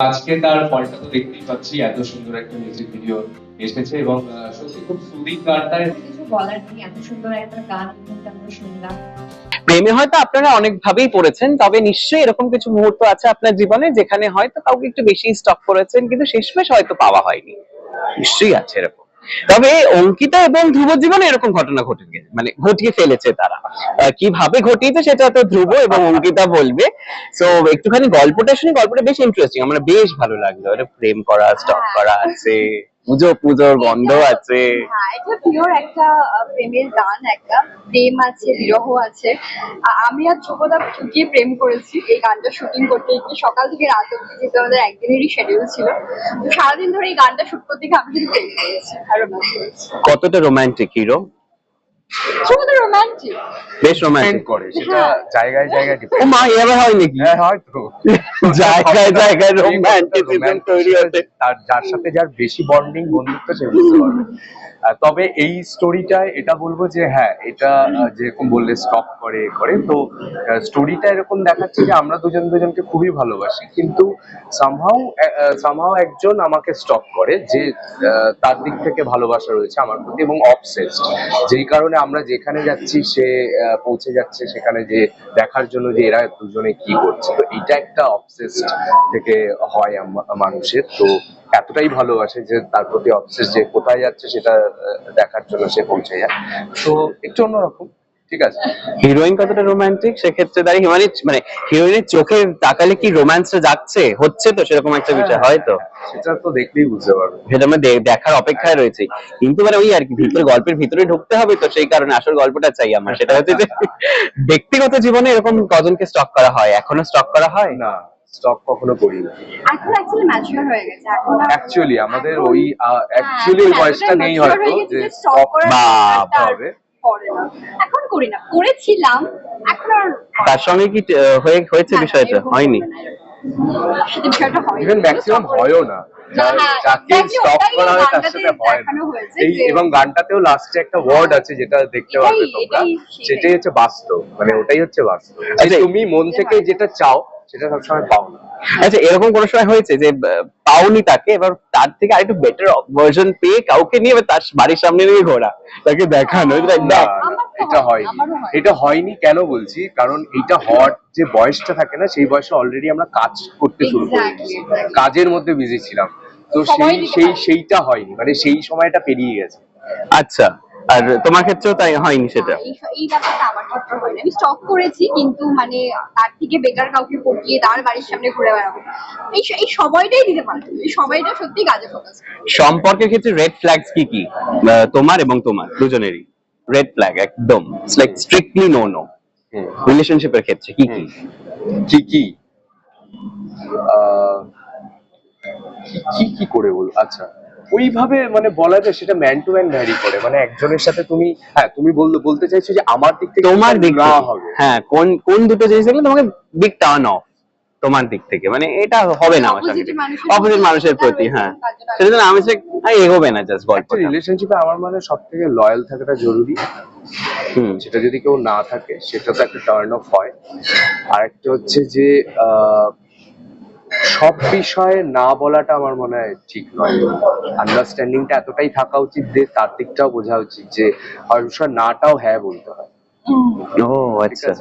আজকে তার ফলটা তো দেখতেই পাচ্ছি এত সুন্দর একটা মিউজিক ভিডিও এসেছে এবং সত্যি খুব সুদিং গানটা কিছু বলার নেই এত সুন্দর একটা গান আমরা শুনলাম। প্রেমে হয়তো আপনারা অনেক ভাবেই পড়েছেন তবে নিশ্চয়ই এরকম কিছু মুহূর্ত আছে আপনার জীবনে যেখানে হয়তো কাউকে একটু বেশি স্টক করেছেন কিন্তু শেষমেশ হয়তো পাওয়া হয়নি। নিশ্চয়ই আছে এরকম। তবে অঙ্কিতা এবং ধ্রুব জীবনে এরকম ঘটনা ঘটে গেছে মানে ঘটিয়ে ফেলেছে তারা। কীভাবে ঘটিয়েছে সেটা তো ধ্রুব এবং অঙ্কিতা বলবে। তো একটুখানি গল্পটা শুনে গল্পটা বেশ ইন্টারেস্টিং আমার বেশ ভালো লাগল। প্রেম করা স্টক করা আছে। পুজো পুজোর গন্ধ আছে। হ্যাঁ এটা পিওর একটা প্রেমের গান একটা প্রেম আছে বিরহ আছে। আমি আর ধ্রুবদা ঠিকই প্রেম করেছি এই গানটা শুটিং করতে গিয়ে সকাল থেকে রাত অব্দি যেহেতু আমাদের একদিনেরই শিডিউল ছিল তো সারাদিন ধরে এই গানটা শুট করতে গিয়ে আমি শুধু প্রেম করেছি আর কতটা রোমান্টিক হিরো ধ্রুবদা রোমান্টিক বেশ রোমান্টিক করে সেটা হ্যাঁ। জায়গায় জায়গায় ও মা এবার হয় নাকি? হ্যাঁ হয়তো জায়গায় জায়গায় রোমান্টিসিজম তৈরি হচ্ছে। তার যার সাথে যার বেশি বন্ডিং বন্ধুত্ব সে বুঝতে পারবে। তবে এই স্টোরিটায় এটা বলব যে হ্যাঁ এটা যেরকম বললে স্টপ করে করে তো স্টোরিটা এরকম দেখাচ্ছে যে আমরা দুজন দুজনকে খুবই ভালোবাসি। কিন্তু সামহাও সামহাও একজন আমাকে স্টপ করে যে আহ, তার দিক থেকে ভালোবাসা রয়েছে আমার প্রতি এবং অবসেসড যেই কারণে আমরা যেখানে যাচ্ছি, সে পৌঁছে যাচ্ছে সেখানে যে দেখার জন্য যে এরা দুজনে কি করছে। তো এটা একটা অবসেসড থেকে হয় মানুষের। তো এতটাই ভালোবাসে যে তার প্রতি অবসেস যে কোথায় যাচ্ছে সেটা দেখার জন্য সে পৌঁছে যায়। তো একটু অন্যরকম। ঠিক আছে? হিরোইন কতটা রোমান্টিক সেক্ষেত্রে দাঁড়িয়ে হিমানির মানে হিরোইনের চোখে তাকালে কি রোম্যান্সটা যাচ্ছে? হচ্ছে তো সেরকম একটা বিষয় হয় তো সেটা তো দেখলেই বুঝতে পারবে। সেটা আমরা দেখার অপেক্ষায় রয়েছে। কিন্তু মানে ওই আর কি ভিতরে গল্পের ভিতরে ঢুকতে হবে তো সেই কারণে আসল গল্পটা চাই আমার। সেটা হচ্ছে যে ব্যক্তিগত জীবনে এরকম কজনকে স্টক করা হয়? এখনও স্টক করা হয়? না স্টক কখনো করি না। এখন অ্যাকচুয়ালি ম্যাচিওর হয়ে গেছে। এখন অ্যাকচুয়ালি আমাদের ওই অ্যাকচুয়ালি ওই হ্যাঁ, বয়সটা নেই হয়তো যে স্টক আর হবে। করে না। এখন করি না করেছিলাম এখন আর তার সঙ্গে কি হয়েছে বিষয়টা? হয়নি? বিষয়টা হয় ইভেন ম্যাক্সিমাম হয়ও না। হ্যাঁ, যাকে ওটাই করা হয় তার সাথে হয় না। দেখানো হয়েছে এই এবং গানটাতেও লাস্টে একটা ওয়ার্ড আছে যেটা দেখতে তোমরা। সেটাই। হচ্ছে বাস্তব। মানে ওটাই হচ্ছে বাস্তব। আচ্ছা, তুমি মন থেকে যেটা চাও সেটা সবসময় পাও না। আচ্ছা এরকম কোনো সময় হয়েছে যে পাওনি তাকে এবার তার থেকে আরেকটু বেটার ভার্সন পেয়ে কাউকে নিয়ে এবার তার বাড়ির সামনে নিয়ে ঘোরা তাকে দেখানো এটা না, হয়নি। এটা হয়নি কেন বলছি? কারণ এটা হওয়ার যে বয়সটা থাকে না সেই বয়সে অলরেডি আমরা কাজ করতে শুরু করি. কাজের মধ্যে বিজি ছিলাম। তো সেই সেই সেইটা হয়নি। মানে সেই সময়টা পেরিয়ে গেছে। আচ্ছা। আর তোমার ক্ষেত্রেও তাই হয়নি সেটা? হ্যাঁ, এই এই ব্যাপারটা আমার ক্ষেত্রে হয়নি আমি স্টক করেছি কিন্তু মানে তার থেকে বেটার কাউকে পটিয়ে তার বাড়ির সামনে ঘুরে বেড়াবো। এই এই সময়টাই দিতে পারি এই সময়টা সত্যি কাজে ফোকাস সম্পর্কের ক্ষেত্রে রেড ফ্ল্যাগস কি কি? আহ, তোমার এবং তোমার দুজনেরই। রেড ফ্ল্যাগ একদম। Like strictly no no. রিলেশনশিপের ক্ষেত্রে কি কি? কি কি? আহ, কি- কি কি করে বল? আচ্ছা। ওইভাবে মানে বলা যায় সেটা ম্যান টু ম্যান ভ্যারি করে। মানে একজনের সাথে তুমি হ্যাঁ তুমি বল বলতে চাইছো যে আমার দিক থেকে তোমার দিক না হবে। হ্যাঁ কোন কোন দুটো জিনিস দেখলে তোমাকে বিগ টার্ন অফ তোমার দিক থেকে। মানে এটা হবে না আমার সঙ্গে মানুষের অপোজিট প্রতি মানুষের প্রতি হ্যাঁ সেটা জন্য আমি সে হ্যাঁ, এগোবে না জাস্ট গল্পটা। রিলেশনশিপে আমার মানে সব থেকে লয়াল থাকাটা জরুরি। হুম। সেটা যদি কেউ না থাকে সেটা তো একটা টার্ন অফ হয়। আর একটা হচ্ছে যে আহ, সব বিষয়ে না বলাটা আমার মনে হয় ঠিক নয়। আন্ডারস্ট্যান্ডিংটা এতটাই থাকা উচিত যে তার দিকটাও বোঝা উচিত যে আর বিষয় নাটাও হ্যাঁ বলতে হয়। ও আচ্ছা।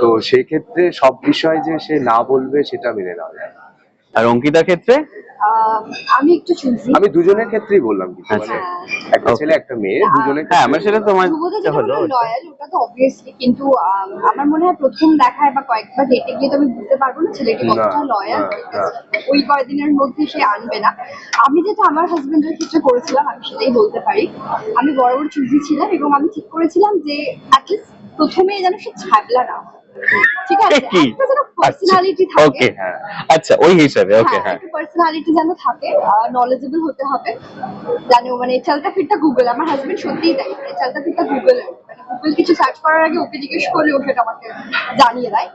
তো সেই ক্ষেত্রে সব বিষয়ে যে সে না বলবে সেটা মেনে নেওয়া যায় আর অঙ্কিতার ক্ষেত্রে? আমি একটু চুজি আমি দুজনের ক্ষেত্রেই বললাম কিন্তু আচ্ছা। মানে একটা ছেলে একটা মেয়ে দুজনের হ্যাঁ আমার সেটা তোমার হলো লয়াল ওটা তো অবভিয়াসলি কিন্তু আম, আমার মনে হয় প্রথম দেখায় বা কয়েকবার ডেটে গিয়ে তো আমি বুঝতে পারব না ছেলেটি কতটা লয়াল। ওই কয়েকদিনের মধ্যে সে আনবে না আমি যেটা আমার হাজবেন্ডের ক্ষেত্রে করেছিলাম আমি সেটাই বলতে পারি আমি বরাবর চুজি ছিলাম এবং আমি ঠিক করেছিলাম যে অ্যাটলিস্ট প্রথমে যেন সে ছাবলা না হয়। ঠিক আছে? কি? পার্সোনালিটি থাকে। ওকে হ্যাঁ। আচ্ছা ওই হিসাবে ওকে হ্যাঁ হ্যাঁ। পার্সোনালিটি যেন থাকে নলেজেবল হতে হবে। জানো মানে চলতা ফিরতা গুগল আমার হাজবেন্ড সত্যিই তাই মানে চলতা ফিরতা গুগল মানে গুগল কিছু সার্চ করার আগে ওকে জিজ্ঞেস করলে ও সেটা আমাকে জানিয়ে দেয়।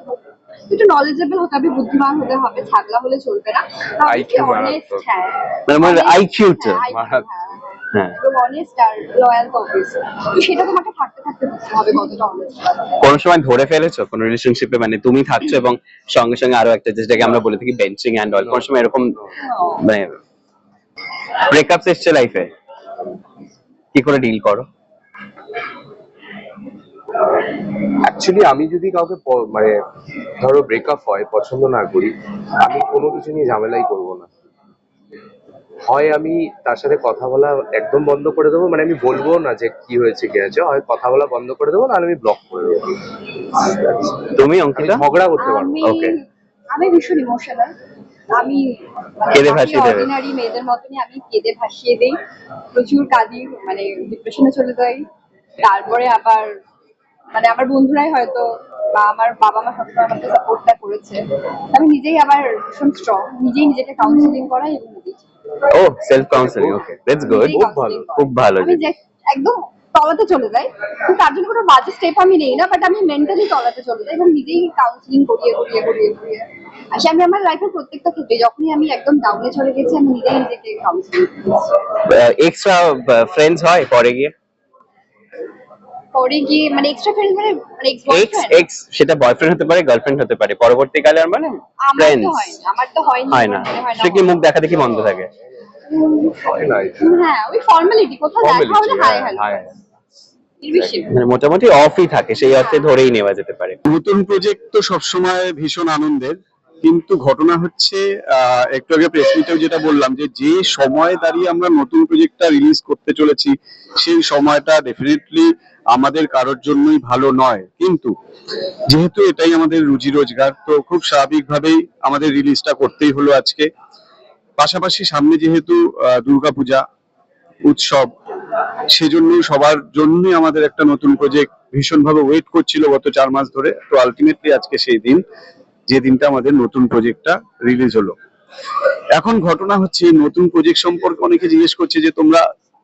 একটু নলেজেবল হতে হবে বুদ্ধিমান হতে হবে ছাগলা হলে চলবে না। মারাত্মক। হ্যাঁ। মানে আমার honest, IQ টা হ্যাঁ, সেটা তোমাকে থাকতে থাকতে হবে কতটা অনেস্ট সময় ধরে ফেলেছো? কোনো রিলেশনশিপে মানে তুমি থাকছো এবং সঙ্গে সঙ্গে আরও একটা যেটাকে আমরা বলে থাকি বেঞ্চিং অ্যান্ড অল কোনো সময় এরকম মানে ব্রেকআপস এসছে লাইফে কি করে ডিল করো? অ্যাকচুয়ালি আমি যদি কাউকে মানে ধরো ব্রেকআপ হয় পছন্দ না করি আমি কোনো কিছু নিয়ে ঝামেলাই করব না। হয় আমি তার সাথে কথা বলা একদম বন্ধ করে দেবো? মানে আমি বলব না যে কি হয়েছে কি হয়েছে। হয় কথা বলা বন্ধ করে দেবো নাহলে আমি ব্লক করে দেবো। তুমি অঙ্কিতা? ঝগড়া করতে পারব। আমি আমি ভীষণ ইমোশনাল আমি কেঁদে ভাসিয়ে দেবে। অর্ডিনারি মেয়েদের মতনই আমি কেঁদে ভাসিয়ে দেই। প্রচুর কাঁদি মানে ডিপ্রেশনে চলে যাই। তারপরে আবার মানে আমার বন্ধুরাই হয়তো বা আমার বাবা মা সবসময় আমাকে সাপোর্টটা করেছে। আমি নিজেই আবার ভীষণ স্ট্রং নিজেই নিজেকে কাউন্সিলিং করাই এবং নিজেই ও self counselling okay that's good খুব ভালো, খুব ভালো আমি একদম তলাতে চলে যাই। কিন্তু তার জন্য কোনো বাজে স্টেপ আমি নেই না বাট আমি মেন্টালি তলাতে চলে যাই এবং নিজেই কাউন্সিলিং করিয়ে করিয়ে করিয়ে করিয়ে আসলে আমি আমার লাইফের প্রত্যেকটা ক্ষেত্রে যখনই আমি একদম ডাউনে চলে গেছি আমি নিজেই নিজেকে কাউন্সিলিং এক্সট্রা ফ্রেন্ডস হয় পরে গিয়ে? পরে গিয়ে মানে এক্সট্রা ফ্রেন্ড মানে এক্স এক্স সেটা বয়ফ্রেন্ড হতে পারে গার্লফ্রেন্ড হতে পারে। পরবর্তীকালে আর মানে ফ্রেন্ডস আমার তো হয়নি হয় না। সে কি মুখ দেখা দেখি বন্ধ থাকে? হয় না এটা। ওই ফর্মালিটি কোথাও দেখা হলে হাই হ্যালো হ্যাঁ। মানে মোটামুটি অফই থাকে সেই অর্থে ধরেই নেওয়া যেতে পারে। নতুন প্রজেক্ট তো সবসময় ভীষণ আনন্দের। কিন্তু ঘটনা হচ্ছে একটু আগে প্রেস মিটেও যেটা বললাম যে যে সময়ে দাঁড়িয়ে আমরা নতুন প্রজেক্টটা রিলিজ করতে চলেছি, সেই সময়টা ডেফিনেটলি আমাদের কারোর জন্যই ভালো নয়। কিন্তু যেহেতু এটাই আমাদের রুজি রোজগার, তো খুব স্বাভাবিকভাবেই আমাদের রিলিজটা করতেই হলো আজকে। পাশাপাশি সামনে যেহেতু দুর্গাপূজা, উৎসব সেজন্য সবার জন্যই আমাদের একটা নতুন প্রজেক্ট ভীষণভাবে ওয়েট করছিল গত চার মাস ধরে। তো আলটিমেটলি আজকে সেই দিন। যে দিনটা আমাদের নতুন প্রজেক্টটা রিলিজ হলো। এখন ঘটনা হচ্ছে নতুন প্রজেক্ট সম্পর্কে অনেকে জিজ্ঞেস করছে যে তোমরা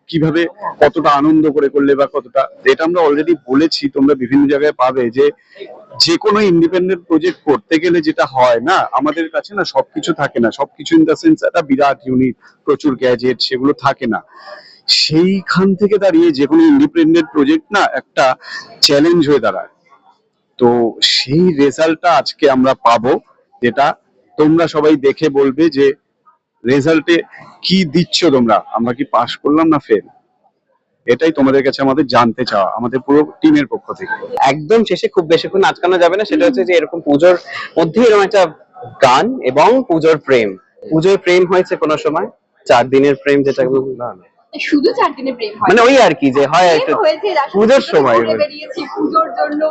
কীভাবে কতটা আনন্দ করে করলে বা কতটা, এটা আমরা অলরেডি বলেছি, তোমরা বিভিন্ন জায়গায় পাবে যে যে কোনো ইন্ডিপেন্ডেন্ট প্রজেক্ট করতে গেলে যেটা হয় না, আমাদের কাছে না সবকিছু থাকে না। সবকিছু ইন দ্য সেন্স একটা বিরাট ইউনিট প্রচুর গ্যাজেট সেগুলো থাকে না। সেইখান থেকে দাঁড়িয়ে যে কোনো ইন্ডিপেন্ডেন্ট প্রজেক্ট না একটা চ্যালেঞ্জ হয়ে দাঁড়ায়। তো সেই রেজাল্টটা আজকে আমরা পাবো যেটা তোমরা সবাই দেখে বলবে যে রেজাল্টে কি দিচ্ছ তোমরা। আমরা কি পাশ করলাম না ফেল এটাই তোমাদের কাছে আমাদের জানতে চাওয়া আমাদের পুরো টিমের পক্ষ থেকে। একদম শেষে খুব বেশিক্ষণ আটকানো যাবে না সেটা হচ্ছে যে এরকম পুজোর মধ্যে এরকম একটা গান এবং পুজোর প্রেম। পুজোর প্রেম হয়েছে কোনো সময়? চার দিনের প্রেম যেটা না না। শুধু চার দিনে প্রেম হয়। মানে ওই আর কি যে হয় পুজোর সময় পুজোর জন্য।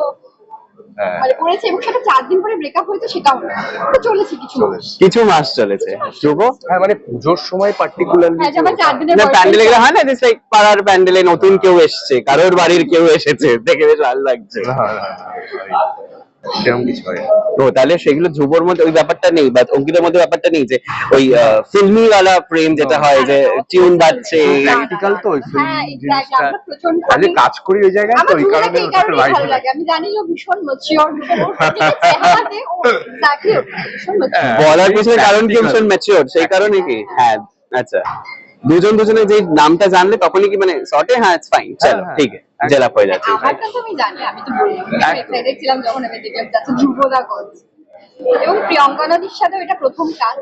মানে করেছে এবং সেটা চার দিন পরে ব্রেকআপ হয়েছে সেটাও না। চলেছে কিছু মাস। চলেছে। কিছু মাস চলেছে। হ্যাঁ মানে পুজোর সময় পার্টিকুলারলি হ্যাঁ যেমন চার দিনের না প্যান্ডেলে গেলে হয় না? যে লাইক পাড়ার প্যান্ডেলে নতুন কেউ এসছে কারোর বাড়ির কেউ এসেছে দেখে বেশ ভালো লাগছে। সেরকম কিছু হয় না। তাহলে সেগুলো ধ্রুবর মধ্যে ওই ব্যাপারটা নেই বা অঙ্কিতের মধ্যে ব্যাপারটা নেই যে ওই ফিল্মি ওয়ালা প্রেম যেটা হয় যে টিউন বাজছে প্র্যাকটিক্যাল তো ওই film হ্যাঁ জিনিসটা। কাজ করি ওই জায়গায় তো ওই কারণে ওটা ভালো লাগে? আমি জানি ও ভীষণ ম্যাচিওর ও ভীষণ mature। বলার পিছনে কারণ কি ভীষণ ম্যাচিওর সেই কারণে কি? হ্যাঁ আচ্ছা। দুজন দুজনে যে নামটা জানলে তখনই কি মানে শর্টে হ্যাঁ ইটস ফাইন চলো হ্যাঁ, ঠিক আছে। জেলাপ হয়ে যাচ্ছে আমি জানি আমি তো এক্সাইটেড ছিলাম যখন আমি দেখলাম যাচ্ছে ধ্রুবদা করছে এবং প্রিয়ঙ্কা নদীর সাথে এটা প্রথম কাজ।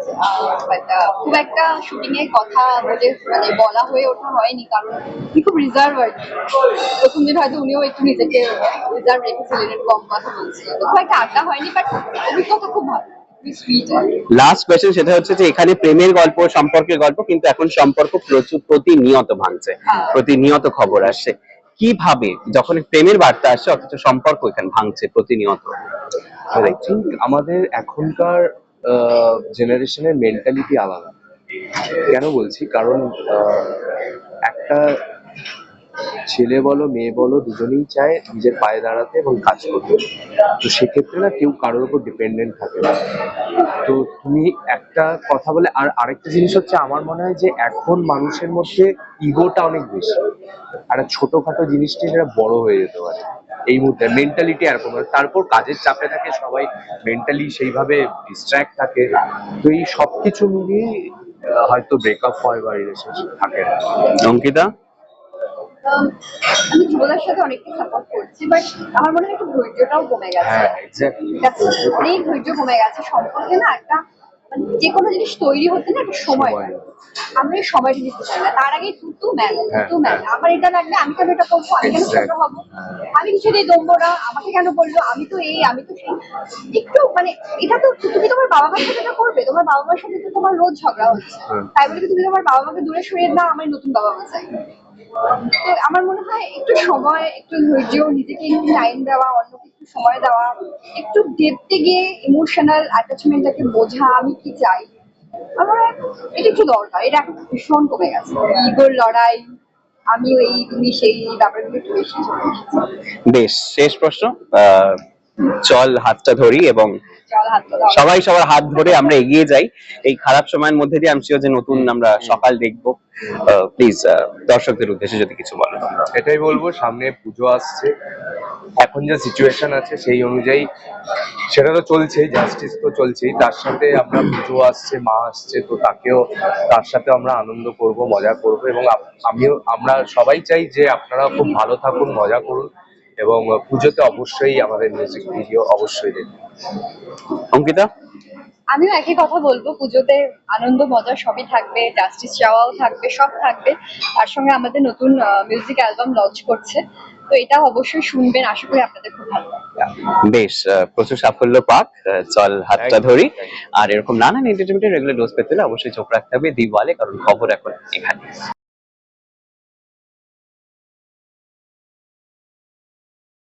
খুব একটা শুটিং এর কথা বলে মানে বলা হয়ে ওঠা হয়নি কারণ উনি খুব রিজার্ভ আর। প্রথম দিন হয়তো উনিও একটু নিজেকে রিজার্ভ রেখেছিলেন একটু কম কথা বলছিলেন তো খুব একটা আড্ডা হয়নি বাট অভিজ্ঞতা খুব ভালো। লাস্ট কোয়েশ্চেন সেটা হচ্ছে যে এখানে প্রেমের গল্প সম্পর্কের গল্প কিন্তু এখন সম্পর্ক প্রচুর প্রতিনিয়ত ভাঙছে। হ্যাঁ। প্রতিনিয়ত খবর আসছে। কীভাবে, যখন প্রেমের বার্তা আসছে অথচ সম্পর্ক এখানে ভাঙছে প্রতিনিয়ত? আমাদের এখনকার জেনারেশনের মেন্টালিটি আলাদা। কেন বলছি? কারণ একটা ছেলে বলো মেয়ে বলো দুজনেই চায় নিজের পায়ে দাঁড়াতে এবং কাজ করতে। তো সেক্ষেত্রে না কেউ কারোর উপর ডিপেন্ডেন্ট থাকে না। তো তুমি একটা কথা বলে আর আরেকটা জিনিস হচ্ছে আমার মনে হয় যে এখন মানুষের মধ্যে ইগোটা অনেক বেশি। একটা ছোটখাটো জিনিসটি সেটা বড় হয়ে যেতে পারে। এই মুহূর্তে মেন্টালিটি এরকম আর তারপর কাজের চাপে থাকে সবাই মেন্টালি সেইভাবে ডিস্ট্র্যাক্ট থাকে। তো এই সবকিছু মিলিয়ে আহ, হয়তো ব্রেকআপ হয় বা রিলেশনশিপ থাকে না। অঙ্কিতা? আমি যুবদার সাথে অনেকটা সাপোর্ট করছি বাট আমার মনে হয় একটু ধৈর্যটাও কমে গেছে। হ্যাঁ? অনেক ধৈর্য কমে গেছে। সম্পর্কে না একটা মানে যে কোনো জিনিস তৈরি হতে না একটা সময়। আমরা সময়টা দিতে চাই না। তার আগে তুতু ম্যান হ্যাঁ, তুতু ম্যান। আমার এটা লাগবে আমি কেন এটা করব? আমি কেন ছোট. হব? আমি কিছুতেই দমবো না। আমাকে কেন বলল আমি তো এই আমি তো সেই। একটু মানে এটা তো তুমি তোমার বাবা মার সাথে এটা করবে। তোমার বাবা মার সাথে তো তোমার রোজ ঝগড়া হচ্ছে। তাই বলে তুমি তোমার বাবা মাকে দূরে সরিয়ে না আমার নতুন বাবা মা চাই। আমার মনে হয় একটু সময়, একটু ধৈর্য নিজেকে একটু টাইম দেওয়া, অন্যকে একটু সময় দেওয়া, একটু ডেপতে গিয়ে ইমোশনাল অ্যাটাচমেন্টটাকে বোঝা, আমি কি চাই? আমার এটা একটু দরকার। এটা এখন ভীষণ কমে গেছে। ইগোর লড়াই আমি ওই তুমি সেই, ব্যাপারগুলো একটু বেশি বেশ, শেষ প্রশ্ন। চল হাতটা ধরি এবং। সবাই সবার হাত ধরে আমরা এগিয়ে যাই। এই খারাপ সময়ের মধ্যে দিয়ে আমি যে নতুন আমরা সকাল দেখব। প্লিজ দর্শকদের উদ্দেশ্যে যদি কিছু বলো। এটাই বলব সামনে পুজো আসছে। এখন যা সিচুয়েশন আছে সেই অনুযায়ী সেটা তো চলছেই জাস্টিস তো চলছেই। তার সাথে আমরা পুজো আসছে মা আসছে তো তাকেও তার সাথে আমরা আনন্দ করব মজা করব এবং আমিও আমরা সবাই চাই যে আপনারা খুব ভালো থাকুন মজা করুন। এবং পুজোতে অবশ্যই আমাদের মিউজিক ভিডিও অবশ্যই দেখুন অঙ্কিতা? আমিও একই কথা বলব পুজোতে আনন্দ মজা সবই থাকবে জাস্টিস চাওয়াও থাকবে সব থাকবে। তার সঙ্গে আমাদের নতুন মিউজিক অ্যালবাম লঞ্চ করছে। তো এটা অবশ্যই শুনবেন আশা করি আপনাদের খুব ভালো লাগবে। বেশ প্রচুর সাফল্য পাক। আহ, চল হাতটা ধরি। আর এরকম নানান এন্টারটেনমেন্টের রেগুলার ডোজ পেতে হলে অবশ্যই চোখ রাখতে হবে দিওয়ালে কারণ খবর এখন এখানে।